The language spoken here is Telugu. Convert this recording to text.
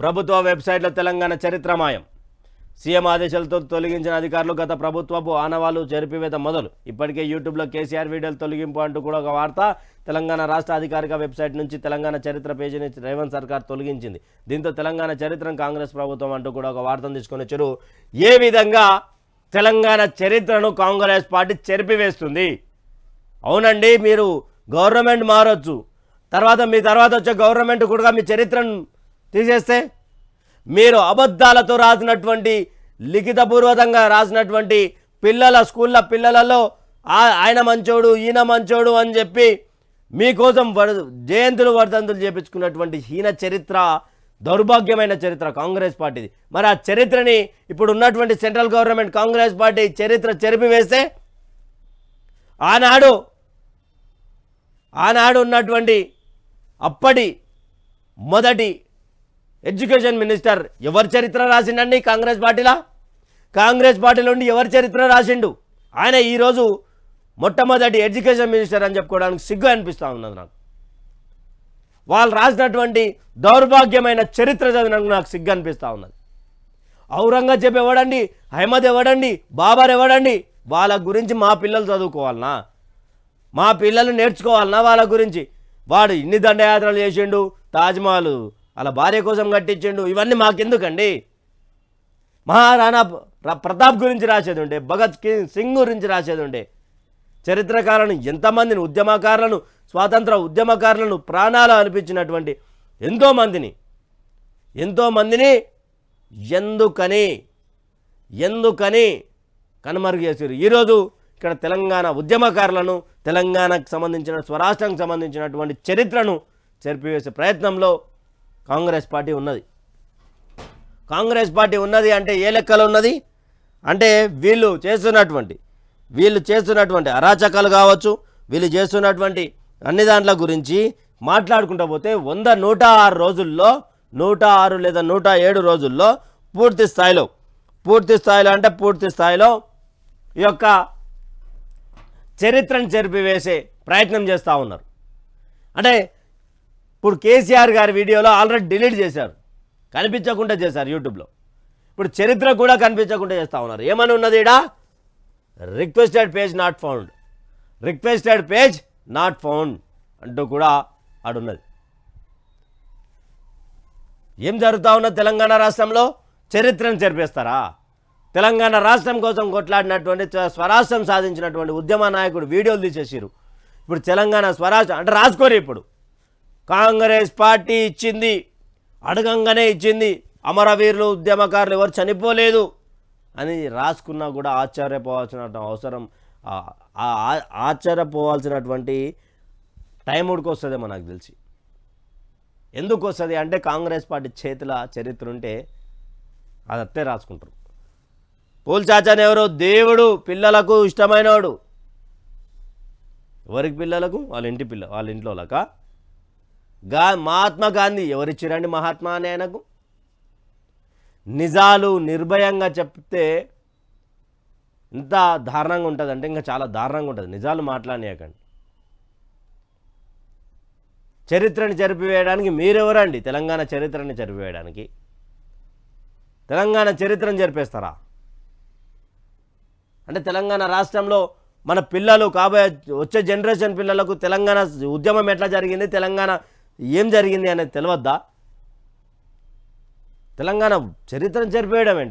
ప్రభుత్వ వెబ్సైట్లో తెలంగాణ చరిత్రమాయం. సీఎం ఆదేశాలతో తొలగించిన అధికారులు గత ప్రభుత్వపు ఆనవాళ్ళు చెరిపివేత మొదలు. ఇప్పటికే యూట్యూబ్లో కేసీఆర్ వీడియోలు తొలగింపు అంటూ కూడా ఒక వార్త తెలంగాణ రాష్ట్ర అధికారిక వెబ్సైట్ నుంచి తెలంగాణ చరిత్ర పేజీని రేవంత్ సర్కార్ తొలగించింది. దీంతో తెలంగాణ చరిత్రను కాంగ్రెస్ ప్రభుత్వం అంటూ కూడా ఒక వార్తను తీసుకొని వచ్చారు. ఏ విధంగా తెలంగాణ చరిత్రను కాంగ్రెస్ పార్టీ చెరిపివేస్తుంది? అవునండి మీరు గవర్నమెంట్ మారొచ్చు. తర్వాత మీ తర్వాత వచ్చే గవర్నమెంట్ కూడా మీ చరిత్రను తీసేస్తే మీరు అబద్ధాలతో రాసినటువంటి లిఖితపూర్వకంగా రాసినటువంటి పిల్లల స్కూళ్ళ పిల్లలలో ఆ- ఆయన మంచోడు ఈయన మంచోడు అని చెప్పి మీకోసం వర జయంతులు వర్ధంతులు చేపించుకున్నటువంటి హీన చరిత్ర దౌర్భాగ్యమైన చరిత్ర కాంగ్రెస్ పార్టీది. మరి ఆ చరిత్రని ఇప్పుడు ఉన్నటువంటి సెంట్రల్ గవర్నమెంట్ కాంగ్రెస్ పార్టీ చరిత్ర చెరిపివేస్తే ఆనాడు ఆనాడు ఉన్నటువంటి అప్పటి మొదటి ఎడ్యుకేషన్ మినిస్టర్ ఎవరి చరిత్ర రాసిండండి కాంగ్రెస్ పార్టీలా? కాంగ్రెస్ పార్టీలో ఉండి ఎవరి చరిత్ర రాసిండు? ఆయన ఈరోజు మొట్టమొదటి ఎడ్యుకేషన్ మినిస్టర్ అని చెప్పుకోవడానికి సిగ్గు అనిపిస్తూ ఉన్నది నాకు. వాళ్ళు రాసినటువంటి దౌర్భాగ్యమైన చరిత్ర చదివినందుకు నాకు సిగ్గు అనిపిస్తూ ఉన్నది. ఔరంగజేబ్ ఎవడండి? అహ్మద్ ఎవడండి? బాబర్ ఎవడండి? వాళ్ళ గురించి మా పిల్లలు చదువుకోవాలనా? మా పిల్లలు నేర్చుకోవాలనా వాళ్ళ గురించి? వాడు ఇన్ని దండయాత్రలు చేసిండు తాజ్మహల్ అలా భార్య కోసం కట్టించిండు. ఇవన్నీ మాకెందుకండి? మహారాణా ప్ర- ప్రతాప్ గురించి రాసేది ఉండే భగత్ సింగ్ గురించి రాసేది ఉండే. చరిత్రకారులను ఎంతమందిని ఉద్యమకారులను స్వాతంత్ర ఉద్యమకారులను ప్రాణాలు అనిపించినటువంటి ఎంతోమందిని. ఎంతోమందిని ఎందుకని? ఎందుకని కనుమరుగు చేశారు ఈరోజు ఇక్కడ తెలంగాణ ఉద్యమకారులను తెలంగాణకు సంబంధించిన స్వరాష్ట్రానికి సంబంధించినటువంటి చరిత్రను చెరిపివేసే ప్రయత్నంలో కాంగ్రెస్ పార్టీ ఉన్నది. కాంగ్రెస్ పార్టీ ఉన్నది అంటే ఏ లెక్కలో ఉన్నది? అంటే వీళ్ళు చేస్తున్నటువంటి వీళ్ళు చేస్తున్నటువంటి అరాచకాలు కావచ్చు వీళ్ళు చేస్తున్నటువంటి అన్ని దాంట్ల గురించి మాట్లాడుకుంటూ పోతే వంద నూట ఆరు రోజుల్లో నూట ఆరు లేదా నూట ఏడు రోజుల్లో పూర్తి స్థాయిలో పూర్తి స్థాయిలో అంటే పూర్తి స్థాయిలో ఈ యొక్క చరిత్రను చెరిపివేసే ప్రయత్నం చేస్తూ ఉన్నారు. అంటే ఇప్పుడు కేసీఆర్ గారి వీడియోలో ఆల్రెడీ డిలీట్ చేశారు. కనిపించకుండా చేశారు యూట్యూబ్లో. ఇప్పుడు చరిత్ర కూడా కనిపించకుండా చేస్తూ ఉన్నారు. ఏమని ఉన్నది ఇడా requested page not found. Requested page not found అంటూ కూడా ఆడున్నది ఏం జరుగుతూ ఉన్న తెలంగాణ రాష్ట్రంలో? చరిత్రను చెరిపేస్తారా? తెలంగాణ రాష్ట్రం కోసం కొట్లాడినటువంటి స్వరాష్ట్రం సాధించినటువంటి ఉద్యమ నాయకుడు వీడియోలు తీసేసారు ఇప్పుడు తెలంగాణ స్వరాష్ట్రం అంటే రాసుకోరు ఇప్పుడు. కాంగ్రెస్ పార్టీ ఇచ్చింది. అడగంగానే ఇచ్చింది. అమరవీరులు ఉద్యమకారులు ఎవరు చనిపోలేదు అని రాసుకున్నా కూడా ఆశ్చర్యపోవాల్సిన అవసరం ఆ- ఆశ్చర్యపోవాల్సినటువంటి టైం ఉడికి మనకు తెలిసి. ఎందుకు వస్తుంది అంటే కాంగ్రెస్ పార్టీ చేతుల చరిత్ర ఉంటే అది అత్తే రాసుకుంటారు. పూల్ చాచాని ఎవరు? దేవుడు పిల్లలకు ఇష్టమైనవాడు ఎవరికి పిల్లలకు? వాళ్ళ ఇంటి పిల్ల వాళ్ళ ఇంట్లో వాళ్ళక? గా మహాత్మా గాంధీ ఎవరిచ్చిరండి మహాత్మా అని ఆయనకు? నిజాలు నిర్భయంగా చెప్తే ఇంత దారుణంగా ఉంటుంది అంటే ఇంకా చాలా దారుణంగా ఉంటుంది. నిజాలు మాట్లాడనీయకండి. చరిత్రని చెరిపివేయడానికి మీరెవరండి? తెలంగాణ చరిత్రని చెరిపివేయడానికి. తెలంగాణ చరిత్రను జరిపేస్తారా అంటే తెలంగాణ రాష్ట్రంలో మన పిల్లలు కాబోయే వచ్చే జనరేషన్ పిల్లలకు తెలంగాణ ఉద్యమం ఎట్లా జరిగింది? తెలంగాణ ఏం జరిగింది అనేది తెలియద్దా తెలంగాణ చరిత్రను జరిపేయడం ఏంటి?